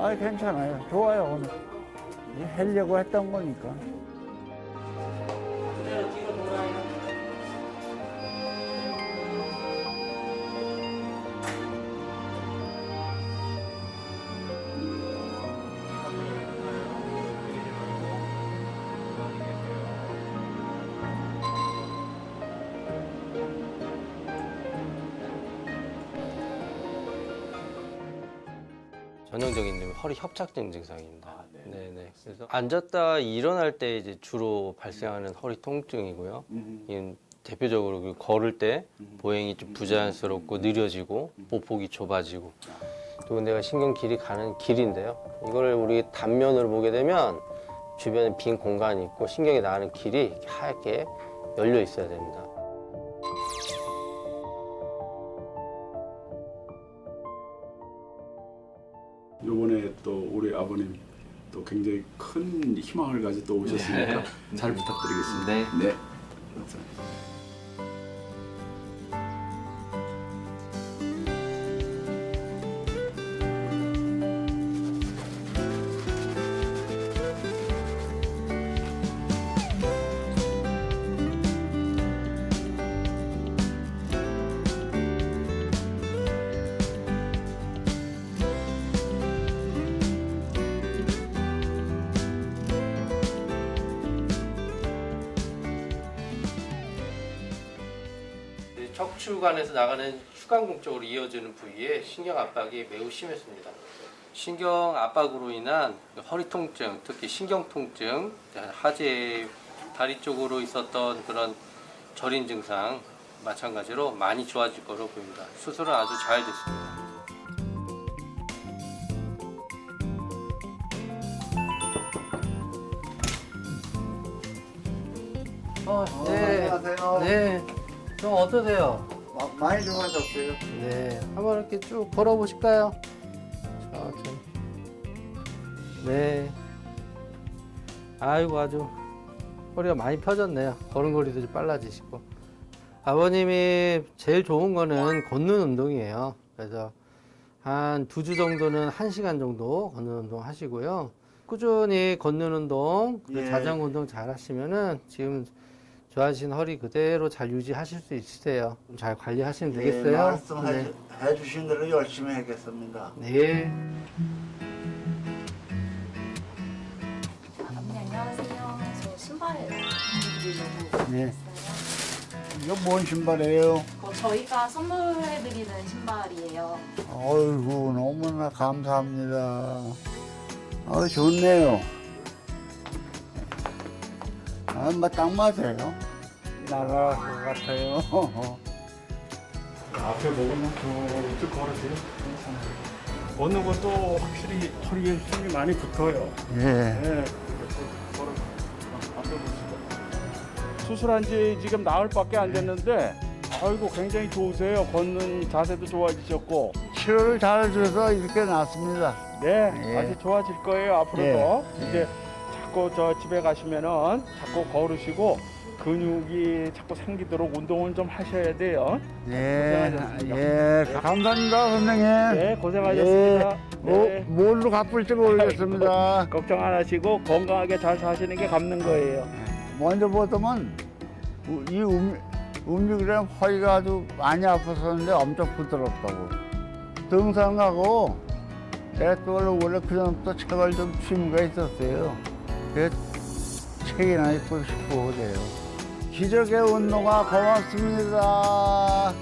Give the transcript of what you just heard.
아 괜찮아요. 좋아요 오늘. 하려고 했던 거니까. 전형적인 허리 협착증 증상입니다. 네네. 그래서 앉았다 일어날 때 이제 주로 발생하는 허리 통증이고요. 이 대표적으로 그 걸을 때 보행이 좀 부자연스럽고 느려지고 보폭이 좁아지고 또 내가 신경 길이 가는 길인데요. 이걸 우리 단면으로 보게 되면 주변에 빈 공간이 있고 신경이 나가는 길이 하얗게 열려 있어야 됩니다. 요번에 또 우리 아버님 또 굉장히 큰 희망을 가지고 또 오셨으니까 잘 부탁드리겠습니다. 네. 네. 이 척추관에서 나가는 휴관공 쪽으로 이어지는 부위에 신경 압박이 매우 심했습니다. 신경 압박으로 인한 허리 통증, 특히 신경 통증, 하재 다리 쪽으로 있었던 그런 저린 증상 마찬가지로 많이 좋아질 거로 보입니다. 수술은 아주 잘 됐습니다. 어, 네. 안녕하세요. 네. 좀 어떠세요? 마- 많이 좋아졌어요. 네, 한번 이렇게 쭉 걸어보실까요? 천천히. 네. 아이고, 아주 허리가 많이 펴졌네요. 걸음걸이도 좀 빨라지시고. 아버님이 제일 좋은 거는 걷는 운동이에요. 그래서 한 두 주 정도는 한 시간 정도 걷는 운동 하시고요. 꾸준히 걷는 운동, 그리고 예. 자전거 운동 잘 하시면은 지금 좋아하신 허리 그대로 잘 유지하실 수 있으세요. 좀잘 관리하시면 되겠어요? 네, 말씀해 주신 대로 열심히 하겠습니다. 네. 언니 안녕하세요. 저 신발 드리려고 네. 이거 뭔 신발이에요? 어, 저희가 선물해드리는 신발이에요. 어이구 너무나 감사합니다. 어 좋네요. 아뭐딱 맞아요. 나갈 것 같아요. 앞에 보고는 쭉 걸으세요. 괜찮아요. 걷는 것도 확실히 허리에 힘이 많이 붙어요. 예. 네. 수술한 지 지금 나흘밖에 안 됐는데 아이고 굉장히 좋으세요. 걷는 자세도 좋아지셨고 치료를 잘 줘서 이렇게 났습니다. 네, 예. 아주 좋아질 거예요 앞으로도 예. 이제 자꾸 저 집에 가시면은 자꾸 걸으시고 근육이 자꾸 생기도록 운동을 좀 하셔야 돼요. 예, 고생하셨습니다. 예, 감사합니다, 선생님. 네, 고생하셨습니다. 뭐, 네. 뭘로 갚을지 모르겠습니다. 걱정 안 하시고 건강하게 잘 사시는 게 갚는 거예요. 먼저 보더만 우- 이 음, 음식이랑 허리가 아주 많이 아팠었는데 엄청 부드럽다고. 등산하고 내가 또 원래, 원래 그전부터 책을 좀 취미가 있었어요. 그래서 책이나 읽고 싶고 그래요. 기적의 운동화 고맙습니다.